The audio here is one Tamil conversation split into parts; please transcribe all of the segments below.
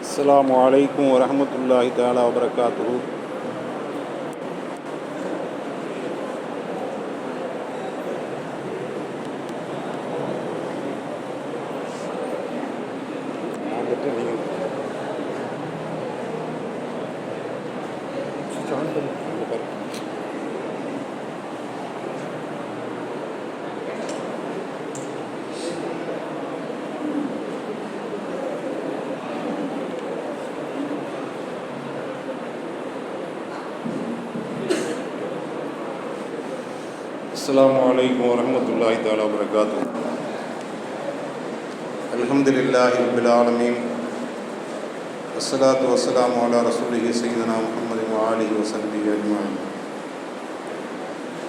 அஸ்லாம் வலைக்கம் வரமத்துல்லாஹி தாலா வபரகாத்து عليكم ورحمة الله تعالى وبركاته. الحمد لله رب العالمين. والصلاة والسلام على رسوله سيدنا محمد وآله وصحبه أجمعين.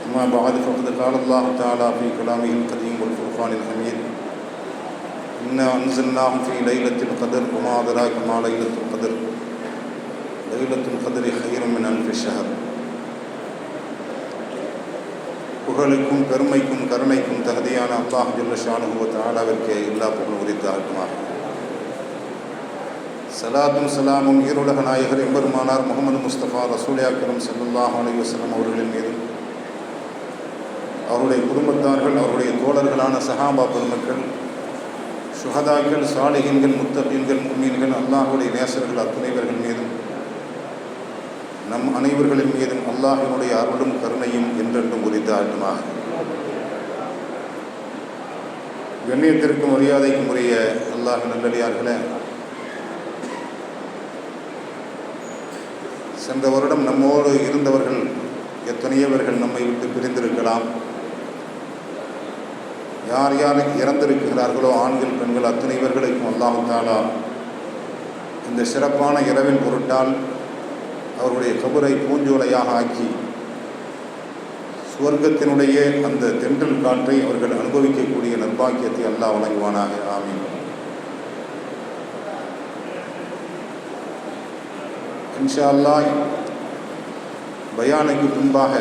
أما بعد فقد قال الله تعالى في كلامه القديم والفرقان الحميد إنا أنزلناه في ليلة القدر وما أدراك ما ليلة القدر؟ ليلة القدر خير من ألف شهر. புகழுக்கும் பெருமைக்கும் கருணைக்கும் தகுதியான அல்லாஹ் ஜல்லஷானுவ தாலாவிற்கு எல்லா புகழும் உரித்தாகட்டுமாக சலாத்தும் சலாமும் ஈருலக நாயகர் எம்பெருமானார் முகமது முஸ்தபா ரசூல் அக்கரம் சல்லாஹ் அலி வஸ்லம் அவர்களின் மீதும் அவருடைய குடும்பத்தார்கள் அவருடைய தோழர்களான சஹாபா பெருமக்கள் சுகதாக்கள் சாலிகன்கள் முத்தபீன்கள் மும்மீன்கள் அல்லாஹுடைய நேசர்கள் அத்துணைவர்கள் மீதும் நம் அனைவர்களின் மீதும் அல்லாஹினுடைய அருளும் கருணையும் என்றென்றும் உரித்தாட்டுமாக கண்ணியத்திற்கும் மரியாதைக்கும் உரிய அல்லாஹ் நல்லடியார்களே சென்ற வருடம் நம்மோடு இருந்தவர்கள் எத்தனையவர்கள் நம்மை விட்டு பிரிந்திருக்கலாம்? யார் யார் இறந்திருக்கிறார்களோ ஆண்கள் பெண்கள் அத்தனைவர்களுக்கும் அல்லாஹு தாலா இந்த சிறப்பான இரவின் பொருட்டால் அவருடைய கபரை பூஞ்சோலையாக ஆக்கி சுவர்க்கத்தினுடைய அந்த தென்றல் காற்றை அவர்கள் அனுபவிக்கக்கூடிய நர்பாக்கியத்தை அல்லாஹ் வழங்குவானாக. ஆமீன். இன்ஷா பயானைக்கு பயானுக்கு பின்பாக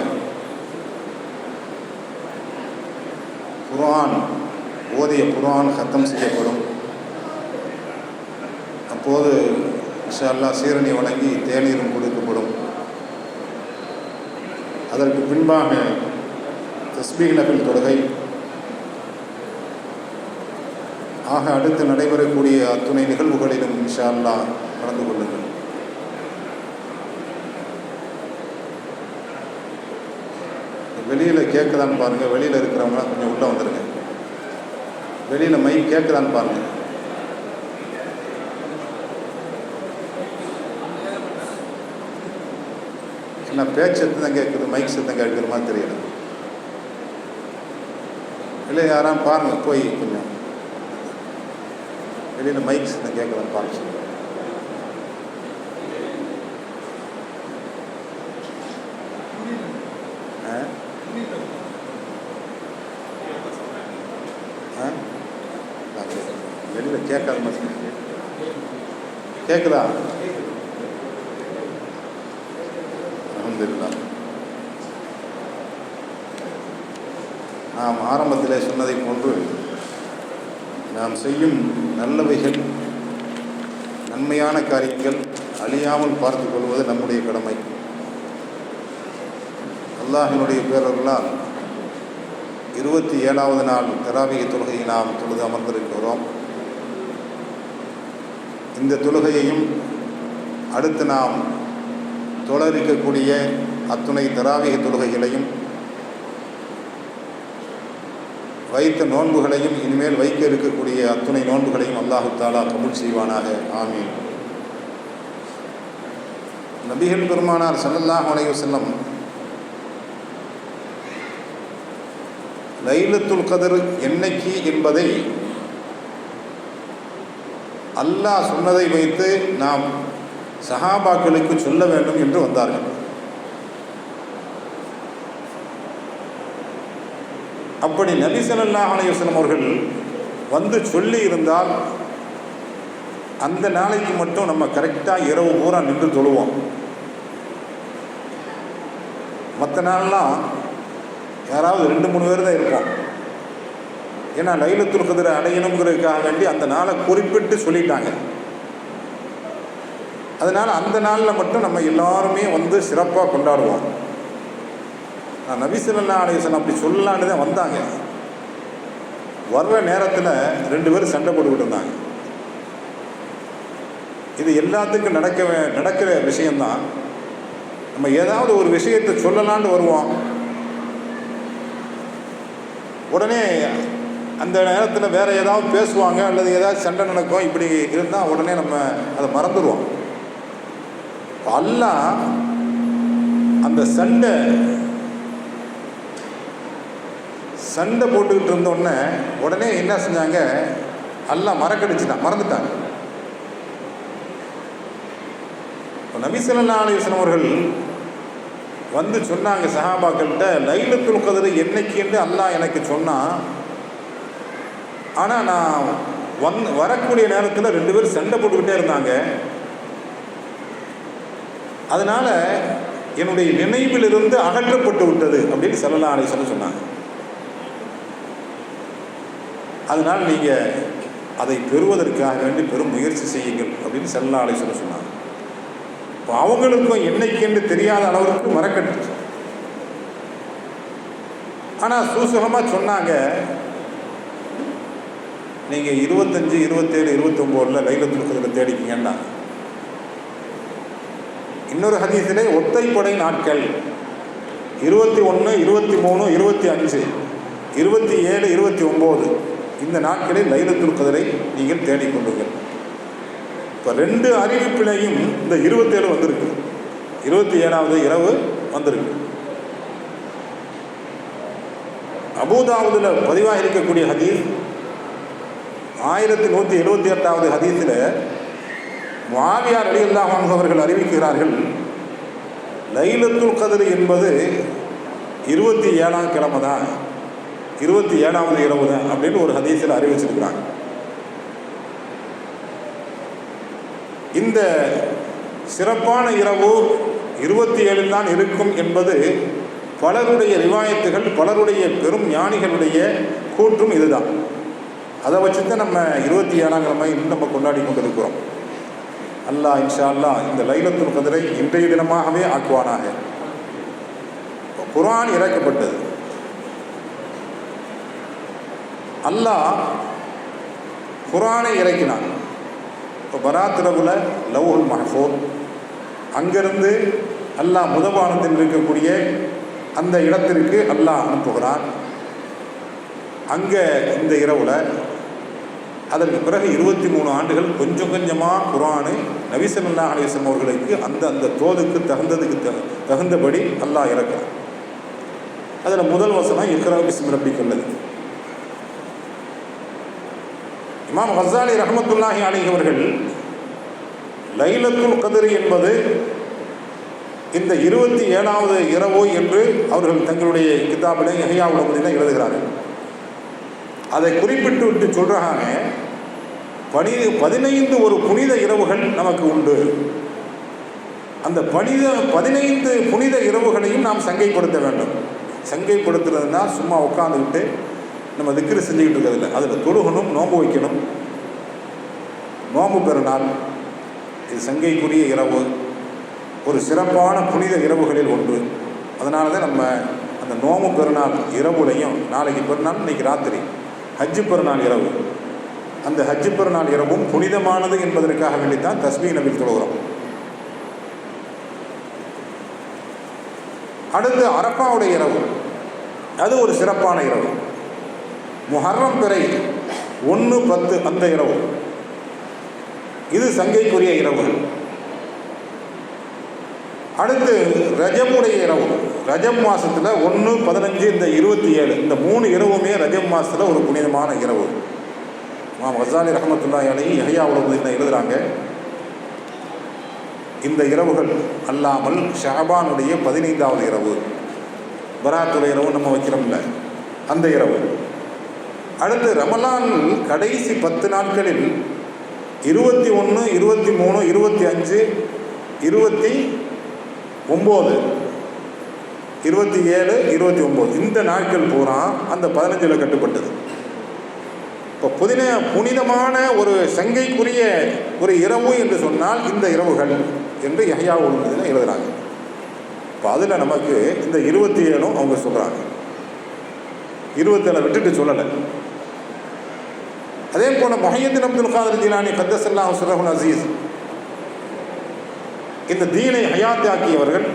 ஓதிய குரான் சத்தம் செய்யப்படும். அப்போது இன்ஷா அல்லா சீரணி வழங்கி தேநீரும் கொடுத்து அதற்கு பின்பாக தஸ்பீக் நபில் தொழுகை. ஆக அடுத்து நடைபெறக்கூடிய அத்துணை நிகழ்வுகளிலும் இன்ஷா அல்லாஹ் கலந்து கொள்ளுங்கள். வெளியில் கேட்குதான்னு பாருங்கள் வெளியில் இருக்கிறவங்களாம் கொஞ்சம் உள்ளே வந்துடுங்க வெளியில் மை கேட்குதான்னு பாருங்கள் இல்லை பேச்சு சத்தம் தான் கேட்குது மைக் சத்தம் கேட்குற மாதிரி தெரியல. இல்லை யாராவது பாருங்க போய் கொஞ்சம். வெளியில் மைக் சத்தம் கேட்குறேன் பாருங்க சொல்லுங்கள் ஆ? ஆ? வெளியில் கேட்காத மாதிரி கேட்குதா நாம் சொன்னதை போன்று நாம் செய்யும் நல்லவைகள் நன்மையான காரியங்கள் அழியாமல் பார்த்து கொள்வது நம்முடைய கடமை. அல்லாஹினுடைய பேரர்களால் இருபத்தி ஏழாவது நாள் தராவிக தொழுகையை நாம் தொழுது அமர்ந்திருக்கிறோம். இந்த தொழுகையையும் அடுத்து நாம் தொடரிக்கக்கூடிய அத்துணை தராவிக தொழுகைகளையும் வைத்த நோன்புகளையும் இனிமேல் வைக்க இருக்கக்கூடிய அத்துணை நோன்புகளையும் அல்லாஹு தாலா கபூல் செய்வானாக. ஆமீன். நபிகள் பெருமானார் சல்லல்லாஹ் அலைஹி செல்லம் லைலத்துல் கதர் என்னைக்கு என்பதை அல்லாஹ் சொன்னதை வைத்து நாம் சஹாபாக்களுக்கு சொல்ல வேண்டும் என்று வந்தார்கள். அப்படி நபி ஸல்லல்லாஹு அலைஹி அவர்கள் வந்து சொல்லி இருந்தால் அந்த நாளைக்கு மட்டும் நம்ம கரெக்டாக இரவு பூரா நின்று தொழுவோம். மற்ற நாள்லாம் யாராவது ரெண்டு மூணு பேர் தான் இருப்போம். ஏன்னா லைலத்துல் கதிரை அடையணுங்கிறதுக்காக வேண்டி அந்த நாளை குறிப்பிட்டு சொல்லிட்டாங்க. அதனால் அந்த நாளில் மட்டும் நம்ம எல்லாருமே வந்து சிறப்பாக கொண்டாடுவோம். நபிசுல்லா அலிசன் அப்படி சொல்லலான்னு தான் வந்தாங்க. வர்ற நேரத்தில் ரெண்டு பேரும் சண்டை போட்டுக்கிட்டு இருந்தாங்க. இது எல்லாத்துக்கும் நடக்க நடக்கிற விஷயந்தான் நம்ம ஏதாவது ஒரு விஷயத்தை சொல்லலான்னு வருவோம். உடனே அந்த நேரத்தில் வேற ஏதாவது பேசுவாங்க அல்லது ஏதாவது சண்டை நடக்கும் இப்படி இருந்தால் உடனே நம்ம அதை மறந்துடுவோம் அல்லா அந்த சண்டை சண்டை போட்டுக்கிட்டு இருந்தோடனே உடனே என்ன செஞ்சாங்க? எல்லாம் மறக்கடிச்சுட்டான் மறந்துட்டாங்க. இப்போ நபிசல்லா அலிஸ்லாம் அவர்கள் வந்து சொன்னாங்க சஹாபாக்கள்கிட்ட லைலத்துல் கதிர் என்னைக்குன்னு அல்லாஹ் எனக்கு சொன்னான் ஆனால் நான் வந் வரக்கூடிய நேரத்தில் ரெண்டு பேரும் சண்டை போட்டுக்கிட்டே இருந்தாங்க. அதனால் என்னுடைய நினைவிலிருந்து அகற்றப்பட்டு விட்டது அப்படின்னு சல்லல்லா அலிஸ்லாம் சொன்னாங்க. அதனால் நீங்கள் அதை பெறுவதற்காக வேண்டி பெரும் முயற்சி செய்யுங்கள் அப்படின்னு சல்லா அலிஸ்லாம் சொன்னாங்க. இப்போ அவங்களுக்கும் என்னைக்கென்று தெரியாத அளவுக்கு மறக்கட்டு ஆனால் சூசகமாக சொன்னாங்க நீங்கள் இருபத்தஞ்சி இருபத்தேழு இருபத்தொம்போதில் லைலத்துல் கதிரை தேடிக்கிங்கன்னா இன்னொரு ஹதீஸிலே ஒத்தைப்படை நாட்கள் இருபத்தி ஒன்று இருபத்தி மூணு இருபத்தி அஞ்சு இருபத்தி ஏழு இருபத்தி ஒம்பது இந்த நாட்களில் லைலத்துல் கதிரை நீங்கள் தேடிக்கொள்ளுங்கள் இப்போ ரெண்டு அறிவிப்பிலையும் இந்த இருபத்தேழு வந்திருக்கு. இருபத்தி ஏழாவது இரவு வந்திருக்கு. அபூதாவதுல பதிவாக இருக்கக்கூடிய ஹதீஸ் ஆயிரத்தி நூற்றி எழுபத்தி எட்டாவது ஹதீஸில் மாவியார் அலியல்லாஹ் அவர்கள் அறிவிக்கிறார்கள் லைலத்துல் கதிர் என்பது இருபத்தி ஏழாம் கிழமை தான் இருபத்தி ஏழாவது இரவு தான் அப்படின்னு ஒரு ஹதீஸில் அறிவிச்சிருக்கிறாங்க. இந்த சிறப்பான இரவு இருபத்தி ஏழில் தான் இருக்கும் என்பது பலருடைய ரிவாயத்துகள் பலருடைய பெரும் ஞானிகளுடைய கூற்றும் இதுதான். அதை வச்சு தான் நம்ம இருபத்தி ஏழாம் மாதிரி இன்னும் நம்ம கொண்டாடி கொண்டிருக்கிறோம். அல்லாஹ் இன்ஷா அல்லா இந்த லைலத்துல் கதிரை இன்றைய தினமாகவே ஆக்குவானாக. குரான் இறக்கப்பட்டது. அல்லாஹ் குரானை இறக்கினான். இப்போ பராத்திரவுல லவ்ஹுல் மஹ்ஃபூத் அங்கிருந்து அல்லாஹ் முதவானத்தில் இருக்கக்கூடிய அந்த இடத்திற்கு அல்லாஹ் அனுப்புகிறான். அங்கே இந்த இரவில் அதற்கு பிறகு இருபத்தி மூணு ஆண்டுகள் கொஞ்சம் கொஞ்சமாக குரானு நபிசல்லா அலிசம் அவர்களுக்கு அந்த அந்த தோதுக்கு தகுந்ததுக்கு த- தகுந்தபடி அல்லாஹ் இறக்கிறான். அதில் முதல் வசனம் இக்ரா உள்ளது. இமாம் ஹசாலி ரஹமத்துல்லாஹி அலைஹி அவர்கள் லைலத்துல் கதிர் என்பது இந்த இருபத்தி ஏழாவது இரவு என்று அவர்கள் தங்களுடைய கிதாபிலே எஹையா உலகத்தில் எழுதுகிறார்கள். அதை குறிப்பிட்டு விட்டு சொல்கிறாங்க பனி பதினைந்து ஒரு புனித இரவுகள் நமக்கு உண்டு. அந்த பனித பதினைந்து புனித இரவுகளையும் நாம் சங்கைப்படுத்த வேண்டும். சங்கைப்படுத்துறதுனா சும்மா உட்காந்துக்கிட்டு நம்ம திக்கிற செஞ்சுக்கிட்டு இருக்கிறதில்ல அதில் தொழுகணும் நோம்பு வைக்கணும். நோம்பு பெருநாள் இது சங்கைக்குரிய இரவு ஒரு சிறப்பான புனித இரவுகளில் ஒன்று. அதனால தான் நம்ம அந்த நோம்பு பெருநாள் இரவுலையும் நாளைக்கு பெருநாள் இன்னைக்கு ராத்திரி ஹஜ்ஜு பெருநாள் இரவு. அந்த ஹஜ்ஜு பெருநாள் இரவும் புனிதமானது என்பதற்காக வேண்டித்தான் தஸ்மீ நபில் தொழுகிறோம். அடுத்து அரப்பாவுடைய இரவு. அது ஒரு சிறப்பான இரவு. முஹர்ரம் பிறை ஒன்று பத்து அந்த இரவு. இது சங்கைக்குரிய இரவுகள் அடுத்து ரஜமுடைய இரவு. ரஜம் மாதத்தில் ஒன்று பதினஞ்சு இந்த இருபத்தி ஏழு. இந்த மூணு இரவுமே ரஜம் மாதத்தில் ஒரு புனிதமான இரவு. மாம் ஹசாலி ரஹமத்துல்லா அலி யஹ்யா உலகத்தில் எழுதுகிறாங்க இந்த இரவுகள் அல்லாமல் ஷஹபானுடைய பதினைந்தாவது இரவு. பராத்துடைய இரவு நம்ம வைக்கிறோம்ல. அந்த இரவு. அடுத்து ரமலான் கடைசி பத்து நாட்களில் இருபத்தி ஒன்று இருபத்தி மூணு இருபத்தி அஞ்சு இருபத்தி ஒம்பது இருபத்தி ஏழு இருபத்தி ஒம்பது. இந்த நாட்கள் பூரா அந்த பதினஞ்சில் கட்டுப்பட்டது. இப்போ புதின புனிதமான ஒரு சங்கைக்குரிய ஒரு இரவு என்று சொன்னால் இந்த இரவுகள் என்று யஹ்யா உள்மதியில் எழுதுகிறாங்க இப்போ அதில் நமக்கு இந்த இருபத்தி ஏழும் அவங்க சொல்கிறாங்க இருபத்தேழை விட்டுட்டு சொல்லலை. அதே போல் மொஹியத்தின் அப்துல் காதர் ஜிலானி கத்தசல்லாஹ் சுரஹுல் அசீஸ். இந்த தீனை ஹயாத்தாக்கியவர்கள்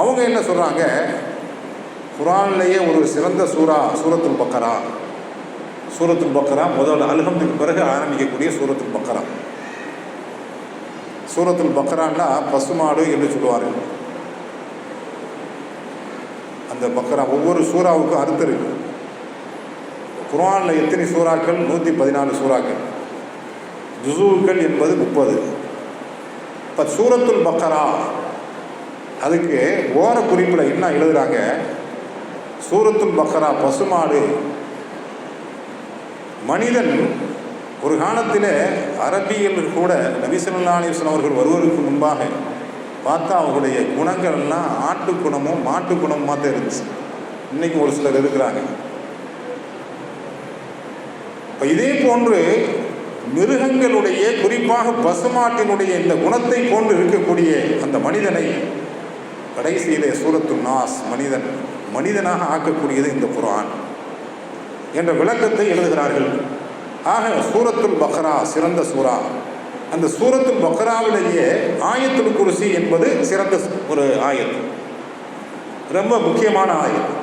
அவங்க என்ன சொல்கிறாங்க குரான்லேயே ஒரு சிறந்த சூரா சூரத்துல் பக்கரா. சூரத்துல் பக்கரா முதல் அல்ஹம்துக்கு பிறகு ஆரம்பிக்கக்கூடிய சூரத்துல் பக்கரா. சூரத்துல் பக்கரான்னா பசுமாடு என்று சொல்லுவார்கள் அந்த பக்கரா ஒவ்வொரு சூறாவுக்கும் அர்த்தம் இருக்கு. குரானில் எத்தனை சூறாக்கள்? நூற்றி பதினாலு சூறாக்கள். ஜுசூக்கள் என்பது முப்பது. இப்போ சூரத்துல் பக்கரா அதுக்கு ஓர குறிப்பில் என்ன எழுதுகிறாங்க சூரத்துல் பக்கரா பசுமாடு. மனிதன் ஒரு காலத்தில் அரபியில் கூட நபிசல்லா அலிஸ்லாம் அவர்கள் வருவதற்கு முன்பாக பார்த்தா அவங்களுடைய குணங்கள் எல்லாம் ஆட்டு குணமும் மாட்டு குணமுமாக தான் இருந்துச்சு. இன்றைக்கும் ஒரு சிலர் இருக்கிறாங்க. இப்போ இதே போன்று மிருகங்களுடைய குறிப்பாக பசுமாட்டினுடைய இந்த குணத்தை போன்று இருக்கக்கூடிய அந்த மனிதனை கடைசியிலே சூரத்து நாஸ் மனிதன் மனிதனாக ஆக்கக்கூடியது இந்த குரான் என்ற விளக்கத்தை எழுதுகிறார்கள். ஆக சூரத்துல் பக்ரா சிறந்த சூரா. அந்த சூரத்துல் பக்ராவிலேயே ஆயத்துல் குருசி என்பது சிறந்த ஒரு ஆயத்து. ரொம்ப முக்கியமான ஆயத்து.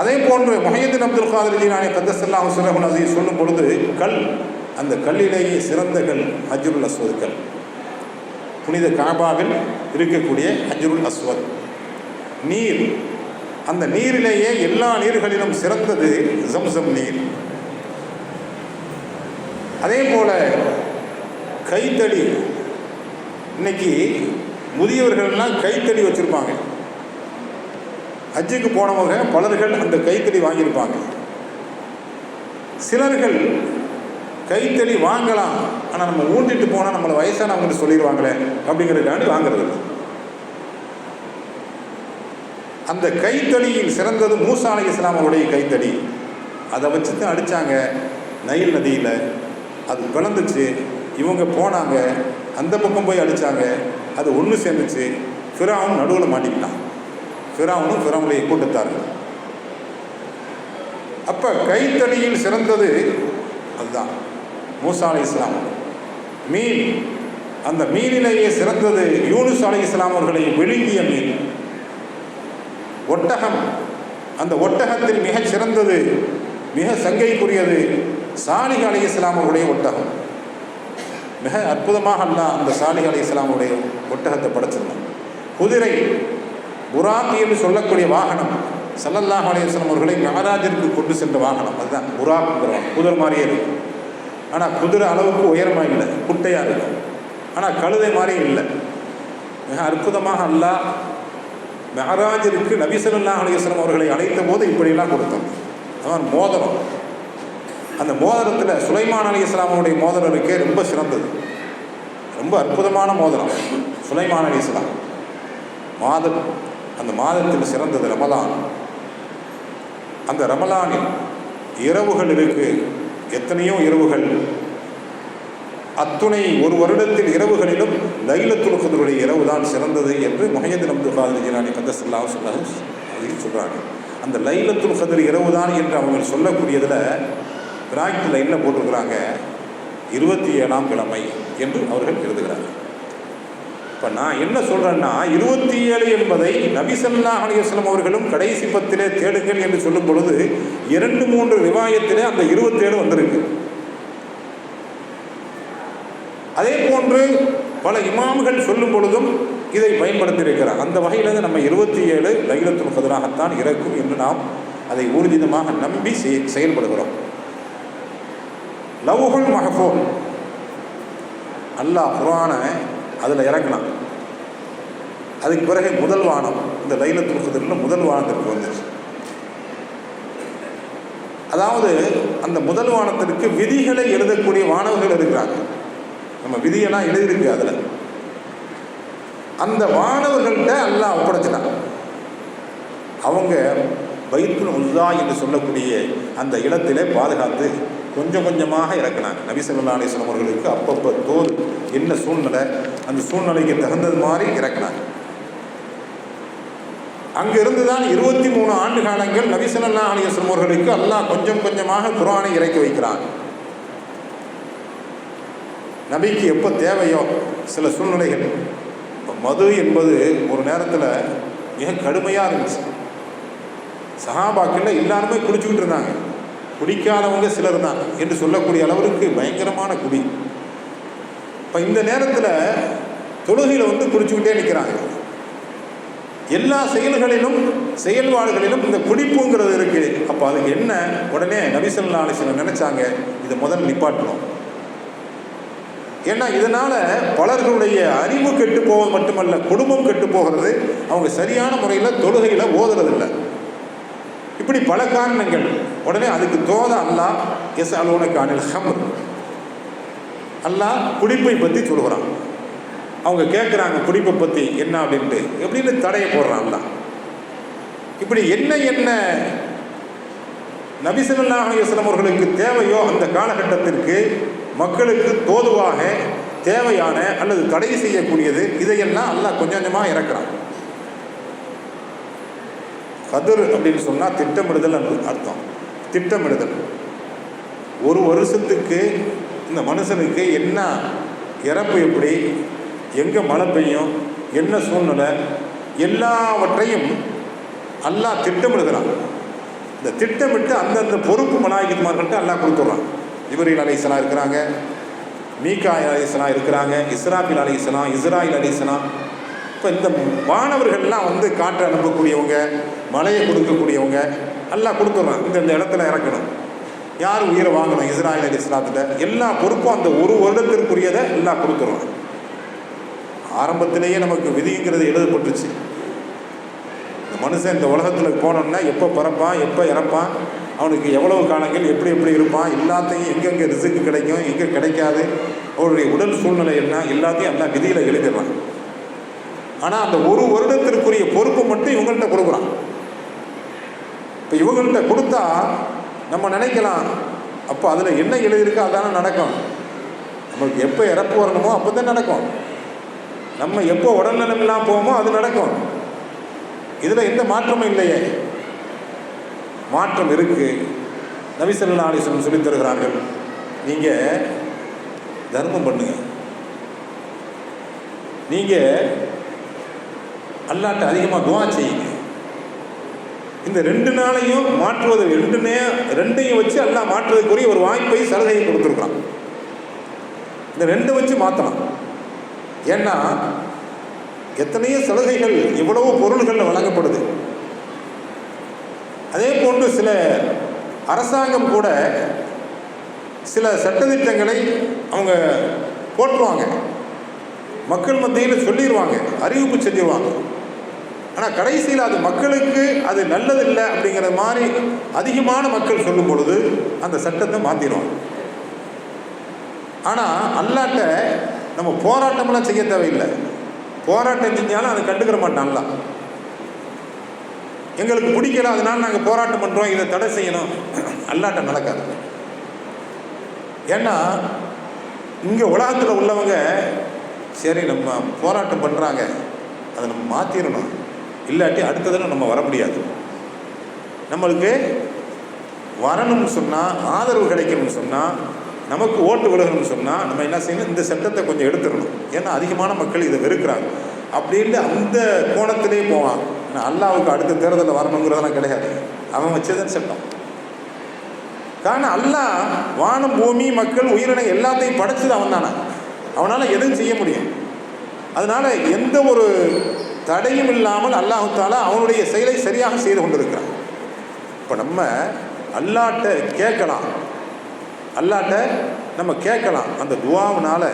அதே போன்று மொஹியத்தின் அப்துல் காதர் ஜீனானி கந்தசல்லாம் சுரகுன் அதை சொல்லும் பொழுது கல் அந்த கல்லிலேயே சிறந்த கல் ஹஜ்ருல் அஸ்வத் கல். புனித காபாவில் இருக்கக்கூடிய ஹஜ்ருல் அஸ்வத். நீர் அந்த நீரிலேயே எல்லா நீர்களிலும் சிறந்தது ஜம்சம் நீர். அதே போல கைத்தடி இன்னைக்கு முதியவர்கள்லாம் கைத்தடி வச்சுருப்பாங்க. ஹஜ்ஜுக்கு போனவங்க பலர்கள் அந்த கைத்தடி வாங்கியிருப்பாங்க. சிலர்கள் கைத்தடி வாங்கலாம் ஆனால் நம்ம ஊண்டிட்டு போனால் நம்மளை வயசானவங்கன்னு சொல்லிடுவாங்களே அப்படிங்கிறதுக்காண்டி வாங்குறது இல்லை. அந்த கைத்தடியில் சிறந்தது மூசா அலி இஸ்லாம் அவருடைய கைத்தடி அதை வச்சு தான் அடித்தாங்க நைல் நதியில். அது பிளந்துச்சு இவங்க போனாங்க அந்த பக்கம் போய் அடித்தாங்க அது ஒன்று சேர்ந்துச்சு ஃபிராவும் நடுவில் மாட்டிக்கிட்டான். ஃபிராவனும் ஃபிராவுடைய கூட்டத்தார்கள். அப்போ கைத்தடியில் சிறந்தது அதுதான். மூசா அலி இஸ்லாம். மீன் அந்த மீனிலேயே சிறந்தது யூனுஸ் அலி இஸ்லாம் அவர்களை விழுங்கிய மீன். ஒட்டகம் அந்த ஒட்டகத்தில் மிகச் சிறந்தது மிக சங்கைக்குரியது சாலிக அலி இஸ்லாம் அவருடைய ஒட்டகம். மிக அற்புதமாக அல்ல அந்த சாலிக அலி இஸ்லாம் உடைய ஒட்டகத்தை படைச்சிருந்தான். குதிரை புராக்கி என்று சொல்லக்கூடிய வாகனம். சல்லல்லாஹ் அலையம் அவர்களை மகராஜருக்கு கொண்டு சென்ற வாகனம். அதுதான் புராக்குங்கிற குதிரை மாதிரியே இருக்கும். ஆனால் குதிரை அளவுக்கு உயரமாக இல்லை. குட்டையாக இருக்கும். ஆனால் கழுதை மாதிரியே இல்லை. மிக அற்புதமாக அல்லாஹ் மெஹராஜருக்கு நபிசல்லா ஸல்லல்லாஹு அவர்களை அழைத்த போது இப்படியெல்லாம் கொடுத்தோம் அவன் மோதிரம். அந்த மோதிரத்தில் சுலைமான் அலி இஸ்லாமுடைய மோதிரம் இருக்கே ரொம்ப சிறந்தது. ரொம்ப அற்புதமான மோதிரம். சுலைமான் அலி இஸ்லாம் மாதம் அந்த மாதத்தில் சிறந்தது ரமலான். அந்த ரமலானில் இரவுகள் இருக்கு. எத்தனையோ இரவுகள். அத்துணை ஒரு வருடத்தில் இரவுகளிலும் லைலத்துல் கதருடைய இரவு தான் சிறந்தது என்று முஹையத்தின் அப்துல் காதர் ஜிலானி கந்தசல்லா சொல்லாஹ் சொல்கிறாங்க அந்த லைலத்துல் கதர் இரவு தான் என்று அவங்க சொல்லக்கூடியதில் பிராக்கி என்ன போட்டிருக்கிறாங்க? இருபத்தி ஏழாம் கிழமை என்று அவர்கள் எழுதுகிறார்கள். இப்போ நான் என்ன சொல்கிறேன்னா இருபத்தி ஏழு என்பதை நபிசல்லா அலிஸ்லாம் அவர்களும் கடைசி பத்திலே தேடுங்கள் என்று சொல்லும் பொழுது இரண்டு மூன்று ரிவாயத்திலே அந்த இருபத்தேழு வந்திருக்கு. அதே போன்று பல இமாம்கள் சொல்லும் பொழுதும் இதை பயன்படுத்தியிருக்கிறார். அந்த வகையில் நம்ம இருபத்தி ஏழு லைலத்துல் கதிராகத்தான் இறக்கும் என்று நாம் அதை ஊர்ஜிதமாக நம்பி செயல்படுகிறோம். லவ்ஹுல் மஹஃபூல் அல்லாஹ் குரானை அதில் இறங்கலாம் அதுக்கு பிறகு முதல் வானம் இந்த லைலத்துல் கதிரில் முதல் வானத்திற்கு வந்துச்சு. அதாவது அந்த முதல் வானத்திற்கு விதிகளை எழுதக்கூடிய வானவர்கள் இருக்கிறாங்க. நம்ம விதியெல்லாம் எழுதியிருக்கு அதில். அந்த வானவர்கள்ட்ட எல்லாம் ஒப்படைச்சிட்டாங்க அவங்க பைத்துல் உல்லா என்று சொல்லக்கூடிய அந்த இடத்திலே பாதுகாத்து கொஞ்சம் கொஞ்சமாக இறக்குனாங்க. நபி ஸல்லல்லாஹு அலைஹி அவர்களுக்கு அப்பப்போ தோல் என்ன சூழ்நிலை அந்த சூழ்நிலைக்கு தகுந்தது மாதிரி இறக்குனாங்க. அங்கிருந்து தான் இருபத்தி மூணு ஆண்டு காலங்கள் நபி ஸல்லல்லாஹு அலைஹி அவர்களுக்கு அல்லாஹ் கொஞ்சம் கொஞ்சமாக குரானை இறக்கி வைக்கிறான். நபிக்கு எப்போ தேவையோ சில சூழ்நிலைகள். மது என்பது ஒரு நேரத்தில் மிக கடுமையாக இருந்துச்சு. சஹாபாக்களில் எல்லாருமே குடிச்சுக்கிட்டு இருந்தாங்க. குடிக்காதவங்க சிலர் தான் என்று சொல்லக்கூடிய அளவிற்கு பயங்கரமான குடி. இப்போ இந்த நேரத்தில் தொழுகையில் வந்து குடிச்சுக்கிட்டே நிற்கிறாங்க எல்லா செயல்களிலும் செயல்பாடுகளிலும் இந்த குடிப்புங்கிறது இருக்குது அப்போ அதுக்கு என்ன? உடனே நபிசல்லா அலிஸ்லம் நினைச்சாங்க இதை முதல் நிப்பாட்டணும். ஏன்னா இதனால் பலர்களுடைய அறிவு கெட்டு போவது மட்டுமல்ல குடும்பம் கெட்டு போகிறது. அவங்க சரியான முறையில் தொழுகையில் ஓதுறதில்லை. இப்படி பல காரணங்கள். உடனே அதுக்கு தோத அல்லாஹ் எஸ் அலோனுக்கு அனில் ஹம்ர். அல்லாஹ் குடிப்பை பற்றி சொல்கிறான் அவங்க கேட்குறாங்க குடிப்பை பற்றி என்ன அப்படின்ட்டு. எப்படின்னு தடையை போடுறான் அல்லா இப்படி என்ன என்ன நபிசல்லாஹ் அலிஸ்லாம் அவர்களுக்கு தேவையோ அந்த காலகட்டத்திற்கு மக்களுக்கு தோதுவாக தேவையான அல்லது தடை செய்யக்கூடியது இதையெல்லாம் அல்லாஹ் கொஞ்சம் கொஞ்சமாக இறக்குறான். கதிர் அப்படின்னு சொன்னால் திட்டமிடுதல் அர்த்தம். திட்டமிடுதல். ஒரு வருஷத்துக்கு இந்த மனுஷனுக்கு என்ன இறப்பு எப்படி எங்கே மழை பெய்யும் என்ன சூழ்நிலை எல்லாவற்றையும் அல்லாஹ் திட்டமிடுகிறான். இந்த திட்டமிட்டு அந்தந்த பொறுப்பு மலாய்க்குமார்கள்ட்ட அல்லா கொடுத்துட்றான். இவரில் அலைசனா இருக்கிறாங்க மீகாய் அலைசனா இருக்கிறாங்க இஸ்ராபில் அலைசனா இஸ்ராயில் அலைசனா இப்போ இந்த மாணவர்கள்லாம் வந்து காற்றை அனுப்பக்கூடியவங்க மழையை கொடுக்கக்கூடியவங்க எல்லாம் கொடுத்துட்றான் இந்த இந்த இடத்துல இறக்கணும். யார் உயிரை வாங்கணும்? இஸ்ராயல் அலி இஸ்லாத்தில் எல்லா பொறுப்பும் அந்த ஒரு வருடத்திற்குரியதை எல்லாம் கொடுத்துட்றான் ஆரம்பத்திலேயே நமக்கு விதிங்கிறது எழுதப்பட்டுச்சு. இந்த மனுஷன் இந்த உலகத்தில் போனோம்னா எப்போ பிறப்பான் எப்போ இறப்பான் அவனுக்கு எவ்வளவு காலங்கள் எப்படி எப்படி இருப்பான் எல்லாத்தையும் எங்கெங்கே ரிசுக்கு கிடைக்கும் எங்கே கிடைக்காது அவருடைய உடல் சூழ்நிலை என்ன எல்லாத்தையும் எல்லாம் விதியில் எழுதிடுறான் ஆனால் அந்த ஒரு வருடத்திற்குரிய பொறுப்பு மட்டும் இவங்கள்ட்ட கொடுக்குறான். இப்போ இவங்கள்ட்ட கொடுத்தா நம்ம நினைக்கலாம் அப்போ அதில் என்ன எழுதியிருக்கோ அதானே நடக்கும். நம்மளுக்கு எப்போ இறப்பு வரணுமோ அப்போ தான் நடக்கும். நம்ம எப்போ உடல்நலமெல்லாம் போவோமோ அது நடக்கும். இதில் எந்த மாற்றமும் இல்லையே. மாற்றம் இருக்குது நபிசல்லா அலிஸ்லம் சொல்லித் தருகிறார்கள். நீங்கள் தர்மம் பண்ணுங்க. நீங்கள் அல்லாட்ட அதிகமாக துவா செய்யுங்க. இந்த ரெண்டு நாளையும் மாற்றுவது ரெண்டு நே ரெண்டையும் வச்சு எல்லாம் மாற்றுவதற்குரிய ஒரு வாய்ப்பை சலுகையை கொடுத்துருக்குறான். இந்த ரெண்டை வச்சு மாற்றலாம் ஏன்னா எத்தனையோ சலுகைகள் இவ்வளவு பொருள்களில் வழங்கப்படுது. அதே போன்று சில அரசாங்கம் கூட சில சட்டத்திட்டங்களை அவங்க போட்டுருவாங்க மக்கள் மத்தியில் சொல்லிடுவாங்க அறிவிப்பு செஞ்சிருவாங்க. ஆனால் கடைசியில் அது மக்களுக்கு அது நல்லதில்லை அப்படிங்கிற மாதிரி அதிகமான மக்கள் சொல்லும் பொழுது அந்த சட்டத்தை மாற்றிடுவாங்க ஆனால் அல்லாட்ட நம்ம போராட்டமெல்லாம் செய்ய தேவையில்லை. போராட்டம் செஞ்சாலும் அதை கண்டுக்கிற மாட்டான்லாம் எங்களுக்கு பிடிக்கல அதனால நாங்கள் போராட்டம் பண்ணுறோம் இதை தடை செய்யணும். அல்லாட்ட நடக்காது. ஏன்னா இங்கே உலகத்தில் உள்ளவங்க சரி நம்ம போராட்டம் பண்ணுறாங்க அதை நம்ம மாற்றிடணும் இல்லாட்டி அடுத்ததில் நம்ம வர முடியாது. நம்மளுக்கு வரணும்னு சொன்னால் ஆதரவு கிடைக்கணும்னு சொன்னால் நமக்கு ஓட்டு விழுகணும்னு சொன்னால் நம்ம என்ன செய்யணும்? இந்த சட்டத்தை கொஞ்சம் எடுத்துடணும் ஏன்னா அதிகமான மக்கள் இதை வெறுக்கிறாங்க. அப்படின்ட்டு அந்த கோணத்திலே போவான். ஆனால் அல்லாவுக்கு அடுத்த தேர்தலில் வரணுங்கிறதெல்லாம் கிடையாது. அவன் வச்சதன் சட்டம். காரணம் அல்லாஹ் வானம் பூமி மக்கள் உயிரினை எல்லாத்தையும் படைச்சது அவன் தானே அவனால் எதுவும் செய்ய முடியும். அதனால் எந்த ஒரு தடையும் இல்லாமல் அல்லாஹு தாலா அவனுடைய செயலை சரியாக செய்து கொண்டிருக்கிறான். இப்போ நம்ம அல்லாட்ட கேட்கலாம். அல்லாட்ட நம்ம கேட்கலாம். அந்த துவாவினால்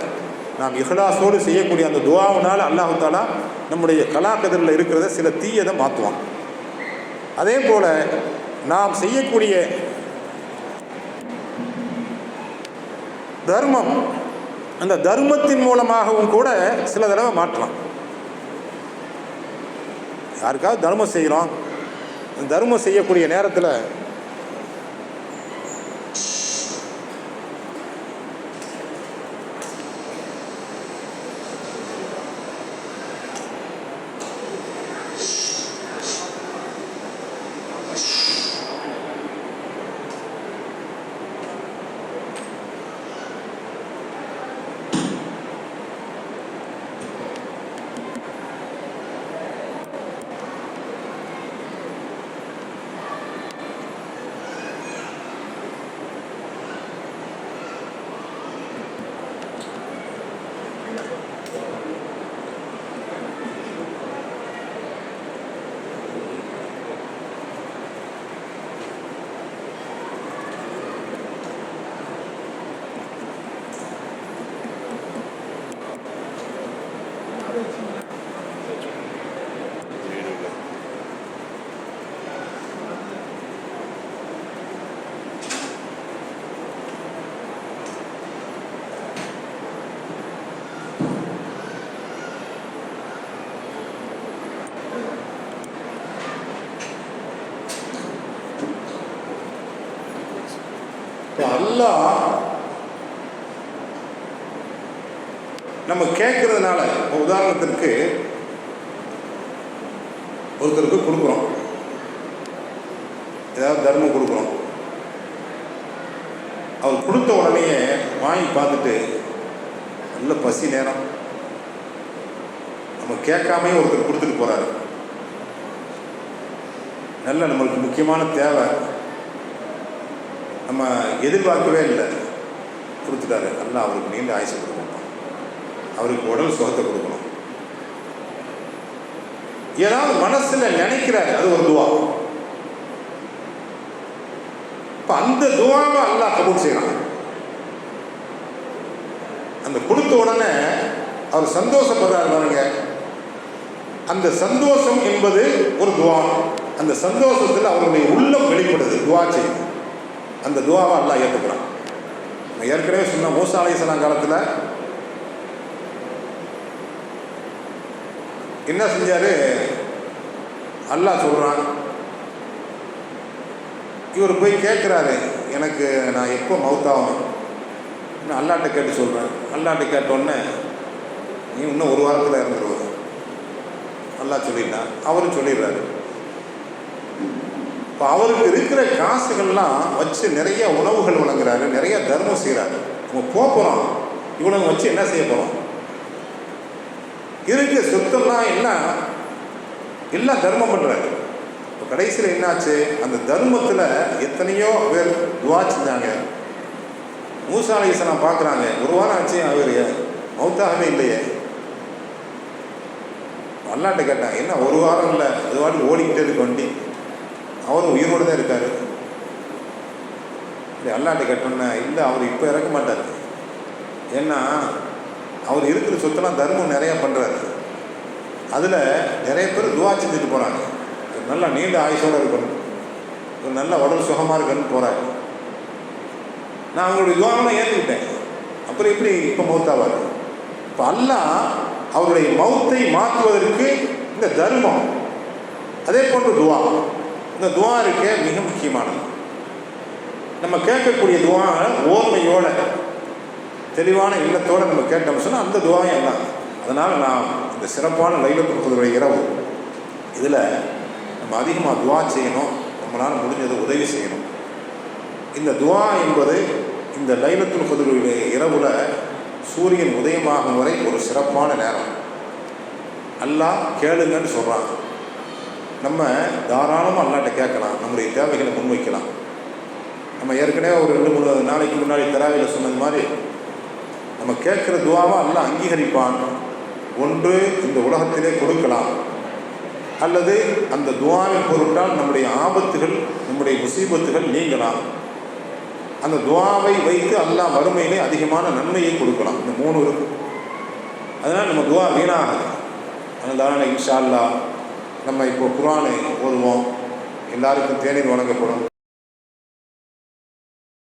நாம் இஹ்லாஸோடு செய்யக்கூடிய அந்த துவாவினால் அல்லாஹு தாலா நம்முடைய கலாக்கதிரில் இருக்கிறத சில தீயதை மாற்றுவான். அதே போல் நாம் செய்யக்கூடிய தர்மம் அந்த தர்மத்தின் மூலமாகவும் கூட சில தடவை மாற்றலாம். யாருக்காவது தர்மம் செய்கிறோம் தர்மம் செய்யக்கூடிய நேரத்தில் இப்போ நம்ம கேட்கறதுனால உதாரணத்திற்கு ஒருத்தருக்கு கொடுக்குறோம். ஏதாவது தர்மம் கொடுக்குறோம். அவர் கொடுத்த உடனேயே வாங்கி பார்த்துட்டு நல்ல பசி நேரம். நம்ம கேட்காமே ஒருத்தர் கொடுத்துட்டு போறாரு. நல்ல நம்மளுக்கு முக்கியமான தேவை. நம்ம எதிர்பார்க்கவே இல்லை. கொடுத்துட்டாரு. நல்லா அவருக்கு நீண்ட ஆயுசு கொடுக்கணும். அவருக்கு உடல் சுகத்தை கொடுக்கணும். ஏதாவது மனசுல நினைக்கிறாரு. அது ஒரு துவா. இப்ப அந்த துவாவை அல்லா கபூல் செய்யறான். அந்த கொடுத்த உடனே அவர் சந்தோஷப்படுறாரு பாருங்க. அந்த சந்தோஷம் என்பது ஒரு துவா. அந்த சந்தோஷத்தில் அவருடைய உள்ளம் வெளிப்படுது. துவா செய்யும் அந்த துவாவை அல்லா ஏற்றுக்கிறான் நான் ஏற்கனவே சொன்ன மூசா அலைஹிஸ்ஸலாம் காலத்தில் என்ன செஞ்சார்? அல்லாஹ் சொல்கிறான் இவர் போய் கேட்குறாரு எனக்கு நான் எப்போ மவுத்தாகணும் நான் அல்லாட்ட கேட்டு சொல்கிறேன் அல்லாட்ட கேட்டோடனே நீ இன்னும் ஒரு வாரத்தில் இறந்துருவ. அல்லாஹ் சொல்லிட்டான். அவரும் சொல்லிடுறாரு. இப்போ அவருக்கு இருக்கிற காசுகள்லாம் வச்சு நிறைய உணவுகள் வழங்குறாரு நிறைய தர்மம் செய்கிறாரு நம்ம போகிறோம் இவ்வளவு வச்சு என்ன செய்ய போகிறோம் இருக்கிற சொத்தெல்லாம் எல்லாம் எல்லாம் தர்மம் பண்ணுறாரு இப்போ கடைசியில் என்னாச்சு? அந்த தர்மத்தில் எத்தனையோ பேர் துவா செஞ்சாங்க. மூசா பார்க்குறாங்க ஒரு வாரம் ஆச்சு அவர். மௌத்தாகவே இல்லையே. அல்லாட்ட கேட்டான் என்ன ஒரு வாரம் இல்லை? அது வாட்டி ஓடிக்கிட்டே இருக்க வண்டி. அவரும் உயிரோடு தான் இருக்கார். இல்லை அல்லாட்ட கேட்டோன்னே இல்லை அவர் இப்போ இறக்க மாட்டார். ஏன்னா அவர் இருக்கிற சொத்தெல்லாம் தர்மம் நிறையா பண்ணுறாரு அதில் நிறைய பேர் துவா செஞ்சுட்டு போகிறாங்க ஒரு நல்ல நீண்ட ஆயுஷோடு இருக்கணும். ஒரு நல்ல உடல் சுகமாக இருக்கணும்னு போகிறாரு நான் அவங்களுடைய துவாவெல்லாம் ஏற்றுக்கிட்டேன் அப்புறம் எப்படி இப்போ மௌத்தாவார்? இப்போ அல்லாஹ் அவருடைய மௌத்தை மாற்றுவதற்கு இந்த தர்மம் அதே போன்று துவா. இந்த துவா இருக்கே மிக முக்கியமானது. நம்ம கேட்கக்கூடிய துவா ஓர்மையோட தெளிவான இல்லத்தோடு நம்ம கேட்டோம் சொன்னால் அந்த துவாயம் என்ன அதனால் நான் இந்த சிறப்பான லைலத்துடைய இரவு இதில் நம்ம அதிகமாக துவா செய்யணும். நம்மளால் முடிஞ்சது உதவி செய்யணும். இந்த துவா என்பது இந்த லைலத்துல் கதிருடைய இரவுல சூரியன் உதயமாகும் வரை ஒரு சிறப்பான நேரம். அல்லாஹ் கேளுங்கன்னு சொல்கிறான் நம்ம தாராளமாக அல்லாட்ட கேட்கலாம் நம்முடைய தேவைகளை முன்வைக்கலாம். நம்ம ஏற்கனவே ஒரு ரெண்டு மூணு நாளைக்கு முன்னாடி தராவியில் சொன்னது மாதிரி நம்ம கேட்குற துவாவை எல்லாம் அங்கீகரிப்பான். ஒன்று இந்த உலகத்திலே கொடுக்கலாம். அல்லது அந்த துவாவின் பொருட்டால் நம்முடைய ஆபத்துகள் நம்முடைய முசீபத்துகள் நீங்கலாம். அந்த துவாவை வைத்து எல்லா வறுமையிலே அதிகமான நன்மையை கொடுக்கலாம். இந்த மூணு இருக்கும் அதனால் நம்ம துவா வீணாகாது. அதனால் இன்ஷா அல்லா நம்ம இப்போ குரானை ஓதுவோம். எல்லாருக்கும் தேநீர் வழங்கப்படும்.